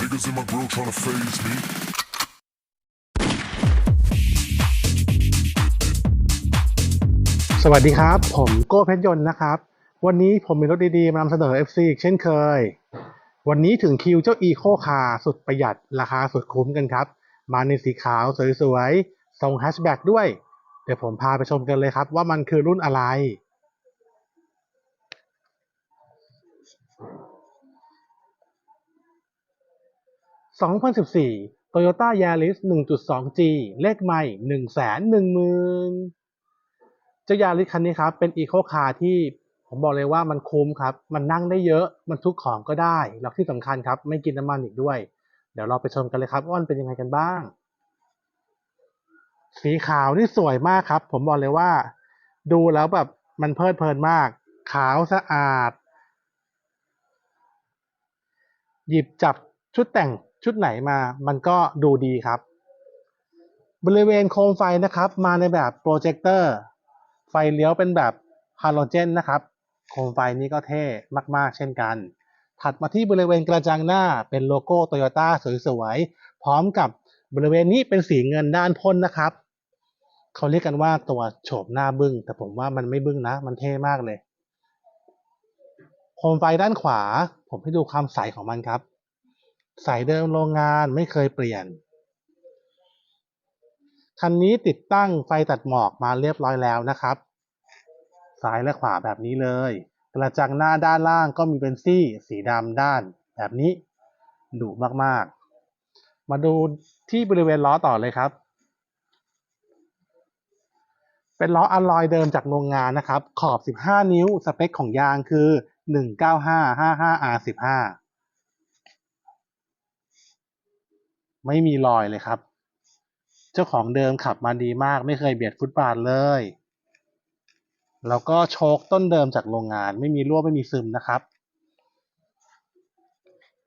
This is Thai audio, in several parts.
Niggas in my grill tryna phase me. สวัสดีครับ ผมโก้เพชรยนต์นะครับ วันนี้ผมมีรถดีๆมานำเสนอ FC อีกเช่นเคย วันนี้ถึงคิวเจ้า Eco Car สุดประหยัดราคาสุดคุ้มกันครับ มาในสีขาวสวยๆทรงแฮชแบ็กด้วย เดี๋ยวผมพาไปชมกันเลยครับว่ามันคือรุ่นอะไร 2014 Toyota Yaris 1.2G เลขใหม่110,000 เจ้ายาริสคันนี้ครับเป็นอีโคคาร์ที่ผมบอกเลยว่ามันคุ้มครับ มันนั่งได้เยอะ มันทุกของก็ได้ แล้วที่สำคัญครับ ไม่กินน้ำมันอีกด้วย เดี๋ยวเราไปชมกันเลยครับว่ามันเป็นยังไงกันบ้าง สีขาวนี่สวยมากครับ ผมบอกเลยว่า ดูแล้วแบบมันเพลิดเพลินมาก ขาวสะอาด หยิบจับชุดแต่ง ชุดไหนมามันก็ดูดีครับ บริเวณโคมไฟนะครับ มาในแบบโปรเจคเตอร์ไฟเลี้ยวเป็นแบบฮาโลเจนนะครับโคมไฟนี้ก็เท่มาก ๆ เช่นกัน ถัดมาที่บริเวณกระจังหน้าเป็นโลโก้โตโยต้าสวยๆ พร้อมกับบริเวณนี้เป็นสีเงินด้านพ่นนะครับ เขาเรียกกันว่าตัวโฉบหน้าบึ้ง แต่ผมว่ามันไม่บึ้งนะ มันเท่มากเลย โคมไฟด้านขวา ผมให้ดูความใสของมันครับ ใสเดิมโรงงานไม่เคยเปลี่ยน คันนี้ติดตั้งไฟตัดหมอกมาเรียบร้อยแล้วนะครับ ซ้ายและขวาแบบนี้เลย กระจังหน้าด้านล่างก็มีเป็นซี่สีดำด้าน แบบนี้ดุมากๆ มาดูที่บริเวณล้อต่อเลยครับ เป็นล้ออะลอยเดิมจากโรงงานนะครับ ขอบ 15 นิ้ว สเปคของยางคือ 19555R15 ไม่มีรอยเลยครับ เจ้าของเดิมขับมาดีมาก ไม่เคยเบียดฟุตบาทเลย แล้วก็โชคต้นเดิมจากโรงงาน ไม่มีรั่วไม่มีซึมนะครับ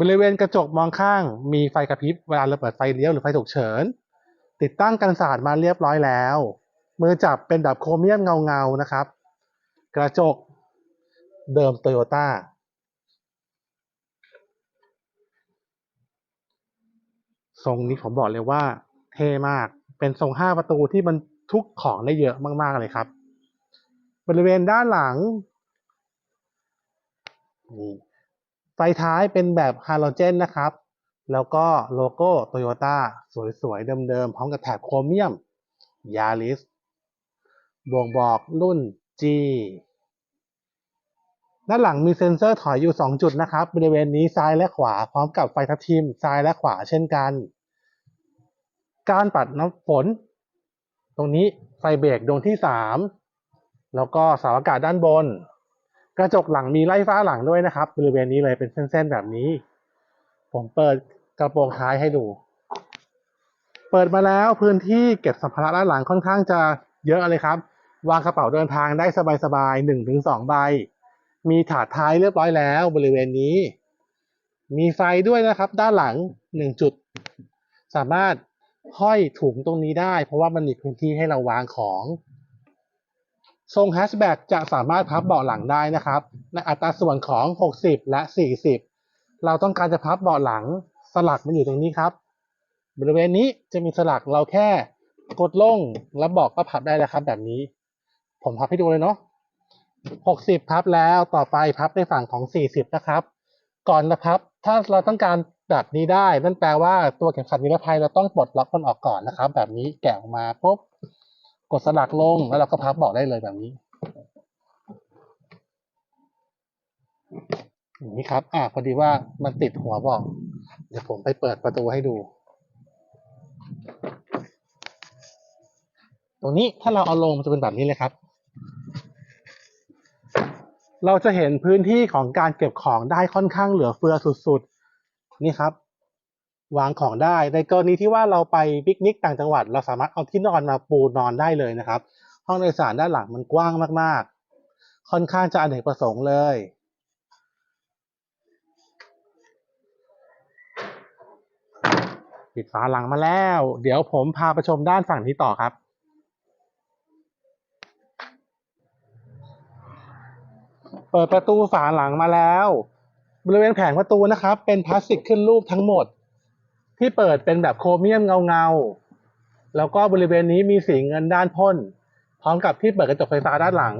บริเวณกระจกมองข้าง มีไฟกระพริบเวลาเราเปิดไฟเลี้ยวหรือไฟฉุกเฉิน ติดตั้งกันสาดมาเรียบร้อยแล้ว มือจับเป็นแบบโครเมียมเงาๆนะครับ กระจกเดิมโตโยต้า ทรงนี้ผมบอกเลยว่าเท่มาก เป็นทรงห้าประตูที่มันทุกของได้เยอะมากๆเลยครับ บริเวณด้านหลังนี่ไฟท้ายเป็นแบบฮาโลเจนนะครับ แล้วก็โลโก้โตโยต้าสวยๆ เดิมๆ พร้อมกับแถบโครเมียมยาริสบ่งบอกรุ่น G ด้านหลังมีเซ็นเซอร์ถอยอยู่ 2 จุดนะครับ บริเวณนี้ซ้ายและขวา พร้อมกับไฟทับทิมซ้ายและขวาเช่นกัน การปัดน้ำฝน ตรงนี้ไฟเบรกดวงที่3แล้วก็เสาอากาศด้านบน กระจกหลังมีไล่ฟ้าหลังด้วยนะครับ บริเวณนี้เลยเป็นเส้นๆแบบนี้ ผมเปิดกระโปรงท้ายให้ดู เปิดมาแล้วพื้นที่เก็บสัมภาระด้านหลังค่อนข้างจะเยอะเลยครับ วางกระเป๋าเดินทางได้สบายๆหนึ่งถึงสองใบ มีถาดท้ายเรียบร้อยแล้ว บริเวณนี้ มีไฟด้วยนะครับ ด้านหลังหนึ่งจุด สามารถ ห้อยถุงตรงนี้ได้ เพราะว่ามันมีพื้นที่ให้เราวางของ ทรงแฮชแบ็กจะสามารถพับเบาะหลังได้นะครับ ในอัตราส่วนของ 60 และ 40 เราต้องการจะพับเบาะหลังสลักมันอยู่ตรงนี้ครับ บริเวณนี้จะมีสลักเราแค่กดลงแล้วเบอกก็พับได้แล้วครับ แบบนี้ ผมพับให้ดูเลยเนาะ60 พับแล้วต่อไปพับในฝั่งของ 40 นะครับ ก่อนจะพับ ถ้าเราต้องการแบบนี้ได้ นั่นแปลว่าตัวเข็มขัดนิรภัยเราต้องปลดล็อกมันออกก่อนนะครับ แบบนี้แกะออกมาปุ๊บกดสลักลงแล้วเราก็พับบาะได้เลยแบบนี้อย่างนี้ครับ อ่าพอดีว่ามันติดหัวบอก เดี๋ยวผมไปเปิดประตูให้ดู ตรงนี้ถ้าเราเอาลงมันจะเป็นแบบนี้เลยครับ เราจะเห็นพื้นที่ของการเก็บของได้ค่อนข้างเหลือเฟือสุดๆ นี่ครับ วางของได้ ในกรณีที่ว่าเราไปปิกนิกต่างจังหวัด เราสามารถเอาที่นอนมาปูนอนได้เลยนะครับ ห้องโดยสารด้านหลังมันกว้างมากๆ ค่อนข้างจะอเนกประสงค์เลย ปิดฝาหลังมาแล้ว เดี๋ยวผมพาไปชมด้านฝั่งนี้ต่อครับ เปิดประตูฝาหลังมาแล้ว บริเวณแผงประตูนะครับ เป็นพลาสติกขึ้นรูปทั้งหมด ที่เปิดเป็นแบบโครเมียมเงาๆ แล้วก็บริเวณนี้มีสีเงินด้านพ่น พร้อมกับที่เปิดกระจกไฟฟ้าด้านหลัง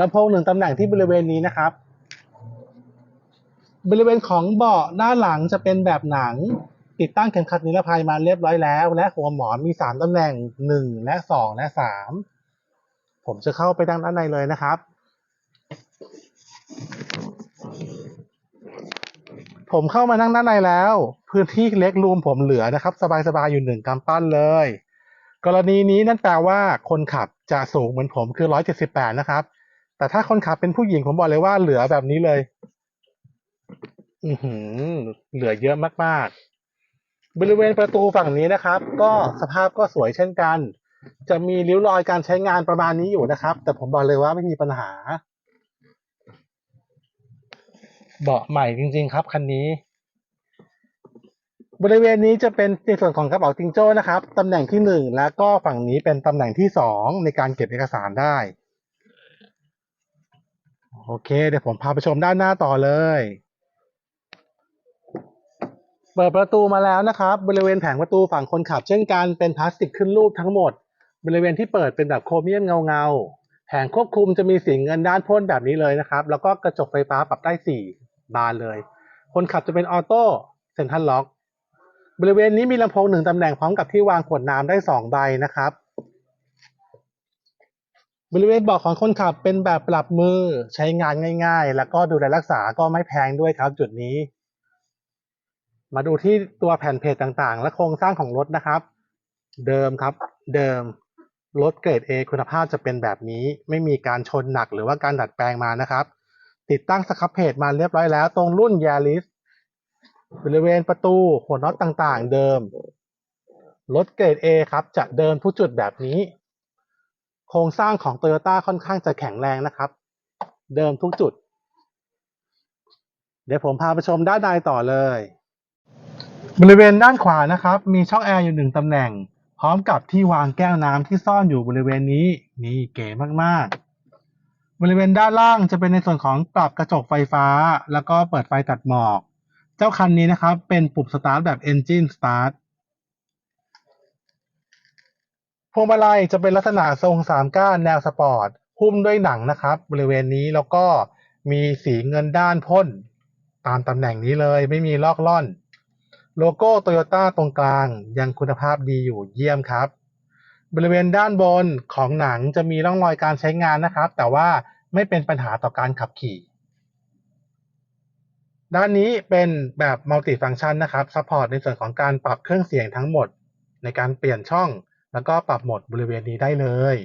ลำโพงหนึ่งตำแหน่งที่บริเวณนี้นะครับ บริเวณของเบาะด้านหลังจะเป็นแบบหนัง ติดตั้งเข็มขัดนิรภัยมาเรียบร้อยแล้ว และหัวหมอนมีสามตำแหน่งหนึ่งและสองและสามผมจะเข้าไปด้านในเลยนะครับ ผมเข้ามานั่งด้านในแล้ว พื้นที่เล็กรูมผมเหลือนะครับ สบายๆอยู่หนึ่งกำปั้นเลย กรณีนี้นั่นแปลว่าคนขับจะสูงเหมือนผมคือร้อยเจ็ดสิบแปดนะครับ แต่ถ้าคนขับเป็นผู้หญิงผมบอกเลยว่าเหลือแบบนี้เลย อือหือ เหลือเยอะมากๆ บริเวณประตูฝั่งนี้นะครับ ก็สภาพก็สวยเช่นกัน จะมีริ้วรอยการใช้งานประมาณนี้อยู่นะครับ แต่ผมบอกเลยว่าไม่มีปัญหา เบาะใหม่จริง ๆ ครับคันนี้ บริเวณนี้จะเป็นในส่วนของกระเป๋าจิงโจ้นะครับตำแหน่งที่หนึ่งแล้วก็ฝั่งนี้เป็นตำแหน่งที่สองในการเก็บเอกสารได้ โอเค เดี๋ยวผมพาไปชมด้านหน้าต่อเลยเปิดประตูมาแล้วนะครับ บริเวณแผงประตูฝั่งคนขับ เช่นกันเป็นพลาสติกขึ้นรูปทั้งหมด บริเวณที่เปิดเป็นแบบโครเมียมเงาๆแผงควบคุมจะมีสีเงินด้านพ่นแบบนี้เลยนะครับ แล้วก็กระจกไฟฟ้าปรับได้สี่ บานเลย คนขับจะเป็นออโต้เซ็นทรัลล็อกบริเวณนี้มีลำโพงหนึ่งตำแหน่งพร้อมกับที่วางขวดน้ำได้สองใบนะครับ บริเวณเบาะของคนขับเป็นแบบปรับมือใช้งานง่าย ๆ แล้วก็ดูแลรักษาก็ไม่แพงด้วยครับ จุดนี้ มาดูที่ตัวแผ่นเพจต่างๆ และโครงสร้างของรถนะครับ เดิมครับ เดิมรถเกรด A คุณภาพจะเป็นแบบนี้ ไม่มีการชนหนักหรือว่าการดัดแปลงมานะครับ ติดตั้งสครับเพจมาเรียบร้อยแล้ว ตรงรุ่น Yaris บริเวณประตูหัวน็อตต่างๆ เดิม รถเกรด A ครับจะเดินทุกจุดแบบนี้ โครงสร้างของ Toyota ค่อนข้างจะแข็งแรงนะครับ เดิมทุกจุด เดี๋ยวผมพาไปชมด้านในต่อเลย บริเวณด้านขวานะครับ มีช่องแอร์อยู่หนึ่งตำแหน่ง พร้อมกับที่วางแก้วน้ำที่ซ่อนอยู่บริเวณนี้ นี่เก๋มากๆ บริเวณด้านล่างจะเป็นในส่วนของปรับกระจกไฟฟ้า แล้วก็เปิดไฟตัดหมอก เจ้าคันนี้นะครับ เป็นปุ่มสตาร์ทแบบ Engine Start พวงมาลัยจะเป็นลักษณะทรงสามก้านแนวสปอร์ตหุ้มด้วยหนังนะครับ บริเวณนี้แล้วก็มีสีเงินด้านพ่น ตามตำแหน่งนี้เลยไม่มีลอกล่อน โลโก้โตโยต้าตรงกลางยังคุณภาพดีอยู่เยี่ยมครับ บริเวณด้านบนของหนังจะมีร่องรอยการใช้งานนะครับ แต่ว่าไม่เป็นปัญหาต่อการขับขี่ ด้านนี้เป็นแบบมัลติฟัง c t ชันนะครับซัพพอร์ตในส่วนของการปรับเครื่องเสียงทั้งหมด ในการเปลี่ยนช่อง แล้วก็ปรับโหมดบริเวณนี้ได้เลย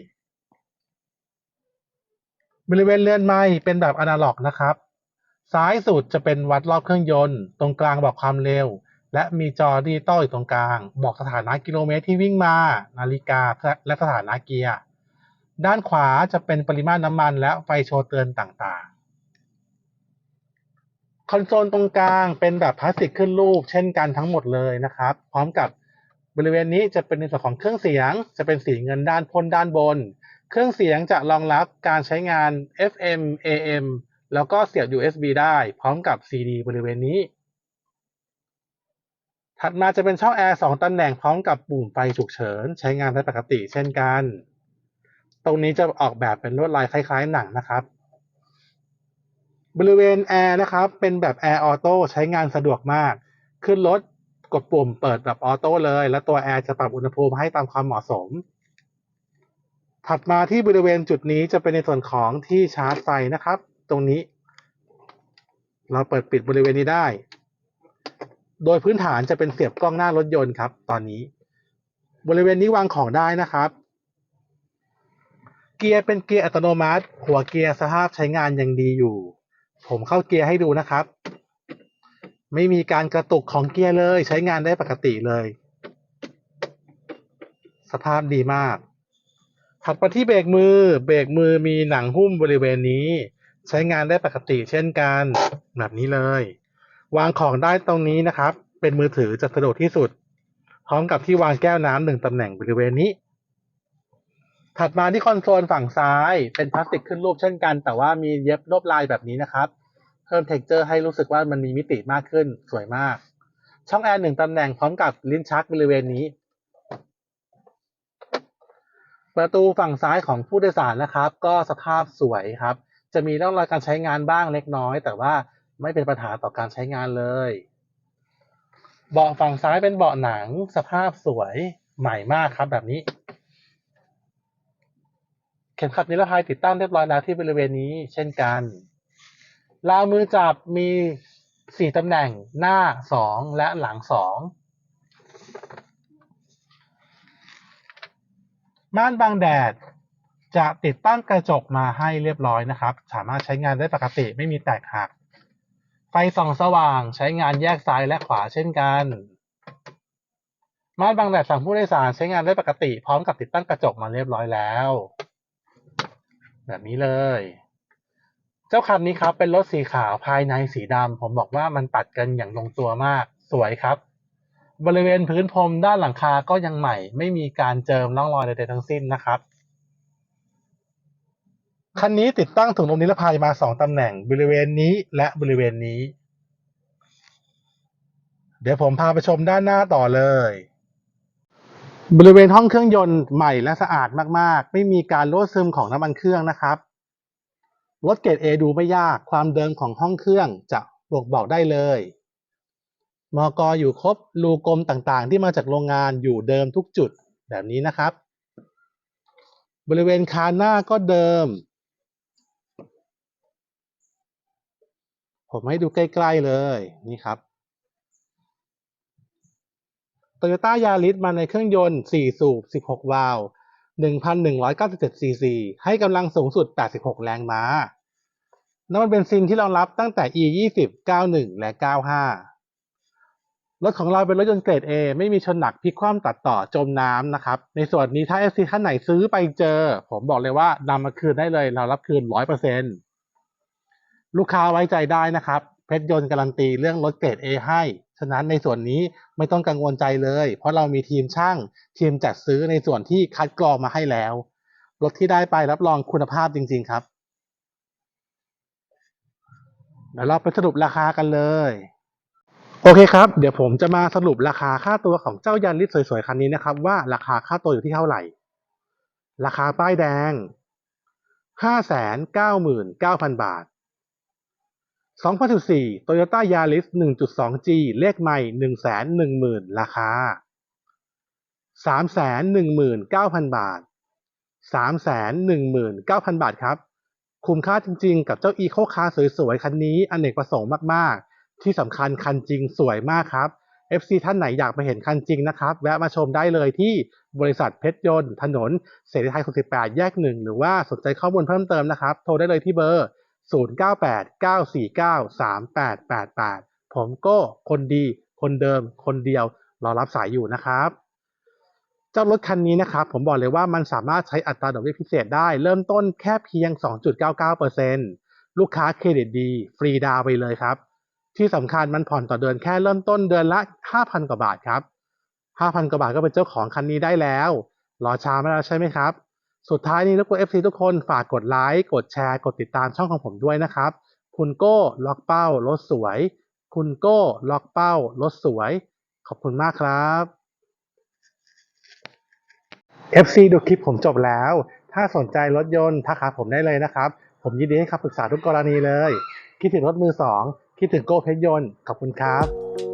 บริเวณเลื่อนไม้เป็นแบบอนาล็อกนะครับ ซ้ายสุดจะเป็นวัดรอบเครื่องยนต์ ตรงกลางบอกความเร็ว และมีจอดิจิตอลอยู่ตรงกลาง บอกสถานะกิโลเมตรที่วิ่งมา นาฬิกาและสถานะเกียร์ ด้านขวาจะเป็นปริมาณน้ำมันและไฟโชว์เตือนต่างๆ คอนโซลตรงกลางเป็นแบบพลาสติกขึ้นรูป เช่นกันทั้งหมดเลยนะครับ พร้อมกับบริเวณนี้จะเป็นในส่วนของเครื่องเสียง จะเป็นสีเงินด้านพ่นด้านบน เครื่องเสียงจะรองรับการใช้งาน FM AM แล้วก็เสียบ USB ได้ พร้อมกับ CD บริเวณนี้ ถัดมาจะเป็นช่องแอร์สองตำแหน่งพร้อมกับปุ่มไฟฉุกเฉิน ใช้งานได้ปกติเช่นกัน ตรงนี้จะออกแบบเป็นลวดลายคล้ายๆหนังนะครับ บริเวณแอร์นะครับ เป็นแบบแอร์ออโต้ใช้งานสะดวกมาก ขึ้นรถกดปุ่มเปิดแบบออโต้เลย และตัวแอร์จะปรับอุณหภูมิให้ตามความเหมาะสม ถัดมาที่บริเวณจุดนี้จะเป็นในส่วนของที่ชาร์จไฟนะครับ ตรงนี้ เราเปิดปิดบริเวณนี้ได้ โดยพื้นฐานจะเป็นเสียบกล้องหน้ารถยนต์ครับตอนนี้ บริเวณนี้วางของได้นะครับ เกียร์เป็นเกียร์อัตโนมัติ หัวเกียร์สภาพใช้งานยังดีอยู่ ผมเข้าเกียร์ให้ดูนะครับ ไม่มีการกระตุกของเกียร์เลยใช้งานได้ปกติเลย สภาพดีมากถัดมาที่เบรกมือ เบรกมือมีหนังหุ้มบริเวณนี้ ใช้งานได้ปกติเช่นกัน แบบนี้เลย วางของได้ตรงนี้นะครับ เป็นมือถือจะสะดวกที่สุด พร้อมกับที่วางแก้วน้ำหนึ่งตำแหน่งบริเวณนี้ ถัดมาที่คอนโซลฝั่งซ้ายเป็นพลาสติกขึ้นรูปเช่นกัน แต่ว่ามีเย็บลวดลายแบบนี้นะครับ เพิ่มเท็กเจอร์ให้รู้สึกว่ามันมีมิติมากขึ้นสวยมาก ช่องแอร์หนึ่งตำแหน่งพร้อมกับลิ้นชักบริเวณนี้ประตูฝั่งซ้ายของผู้โดยสารนะครับ ก็สภาพสวยครับ จะมีร่องรอยการใช้งานบ้างเล็กน้อย แต่ว่า ไม่เป็นปัญหาต่อการใช้งานเลย เบาะฝั่งซ้ายเป็นเบาะหนังสภาพสวยใหม่มากครับแบบนี้ เข็มขัดนิรภัยติดตั้งเรียบร้อยแล้วที่บริเวณนี้เช่นกันราวมือจับมีสี่ตำแหน่งหน้าสองและหลังสองม่านบังแดดจะติดตั้งกระจกมาให้เรียบร้อยนะครับ สามารถใช้งานได้ปกติไม่มีแตกหัก ไฟส่องสว่างใช้งานแยกซ้ายและขวาเช่นกันม่านบังแดดสั่งผู้โดยสารใช้งานได้ปกติ พร้อมกับติดตั้งกระจกมาเรียบร้อยแล้ว แบบนี้เลย เจ้าคันนี้ครับเป็นรถสีขาวภายในสีดำผมบอกว่ามันตัดกันอย่างลงตัวมากสวยครับ บริเวณพื้นพรมด้านหลังคาก็ยังใหม่ ไม่มีการเจิมร่องรอยใดๆทั้งสิ้นนะครับ คันนี้ติดตั้งถุงลมนิรภัยมาสองตำแหน่งบริเวณนี้และบริเวณนี้ เดี๋ยวผมพาไปชมด้านหน้าต่อเลย บริเวณห้องเครื่องยนต์ใหม่และสะอาดมากๆ ไม่มีการรั่วซึมของน้ำมันเครื่องนะครับรถเกรด A ดูไม่ยากความเดิมของห้องเครื่องจะบอกบอกได้เลยมอกออยู่ครบรูกลมต่างๆ ที่มาจากโรงงานอยู่เดิมทุกจุดแบบนี้นะครับ บริเวณคานหน้าก็เดิม ผมให้ดูใกล้ๆเลยนี่ครับ Toyota Yaris มาในเครื่องยนต์ 4 สูบ 16 วาล์ว1,197 ซีซี ให้กำลังสูงสุด 86 แรงม้า น้ำมันเบนซินที่รองรับตั้งแต่ E20 91 และ 95 รถของเราเป็นรถยนต์เกรด A ไม่มีชนหนักพลิกคว่ำตัดต่อจมน้ำนะครับ ในส่วนนี้ถ้า FC ท่านไหนซื้อไปเจอ ผมบอกเลยว่านำมาคืนได้เลย เรารับคืน 100% ลูกค้าไว้ใจได้นะครับเพชรยนต์การันตีเรื่องรถเกรด A ให้ ฉะนั้นในส่วนนี้ไม่ต้องกังวลใจเลย เพราะเรามีทีมช่าง ทีมจัดซื้อในส่วนที่คัดกรองมาให้แล้ว รถที่ได้ไปรับรองคุณภาพจริง ๆครับ เดี๋ยวเราไปสรุปราคากันเลย โอเคครับ เดี๋ยวผมจะมาสรุปราคาค่าตัวของเจ้ายันลิสสวยๆคันนี้นะครับ ว่าราคาค่าตัวอยู่ที่เท่าไหร่ ราคาป้ายแดง 599,000 บาท 2014 Toyota Yaris 1.2G เลขใหม่ 110,000 ราคา 319,000 บาท 319,000 บาทครับ คุ้มค่าจริงๆ กับเจ้า Eco Car สวยๆ คันนี้อเนกประสงค์มากๆ ที่สำคัญคันจริงสวยมากครับ FC ท่านไหนอยากไปเห็นคันจริงนะครับ แวะมาชมได้เลยที่บริษัทเพชรยนต์ ถนนเสรีไทย 68 แยกหนึ่งหรือว่าสนใจข้อมูลเพิ่มเติมนะครับ โทรได้เลยที่เบอร์ 0989493888 ผมโก้คนดี คนเดิม คนเดียว รอรับสายอยู่นะครับ เจ้ารถคันนี้นะครับ ผมบอกเลยว่ามันสามารถใช้อัตราดอกเบี้ยพิเศษได้ เริ่มต้นแค่เพียง 2.99%ลูกค้าเครดิตดี ฟรีดาวไปเลยครับ ที่สำคัญมันผ่อนต่อเดือนแค่เริ่มต้นเดือนละ 5,000 กว่าบาทครับ 5,000 กว่าบาทก็เป็นเจ้าของคันนี้ได้แล้ว รอช้าไม่แล้วใช่ไหมครับ สุดท้ายนี้รบกวน FC ทุกคนฝากกดไลค์กดแชร์ กดติดตามช่องของผมด้วยนะครับ คุณโก้ล็อกเป้ารถสวย คุณโก้ล็อกเป้ารถสวย ขอบคุณมากครับ FC ดูคลิปผมจบแล้ว ถ้าสนใจรถยนต์ทักหาผมได้เลยนะครับ ผมยินดีให้คำปรึกษาทุกกรณีเลย คิดถึงรถมือสอง คิดถึงโก้เพชรยนต์ ขอบคุณครับ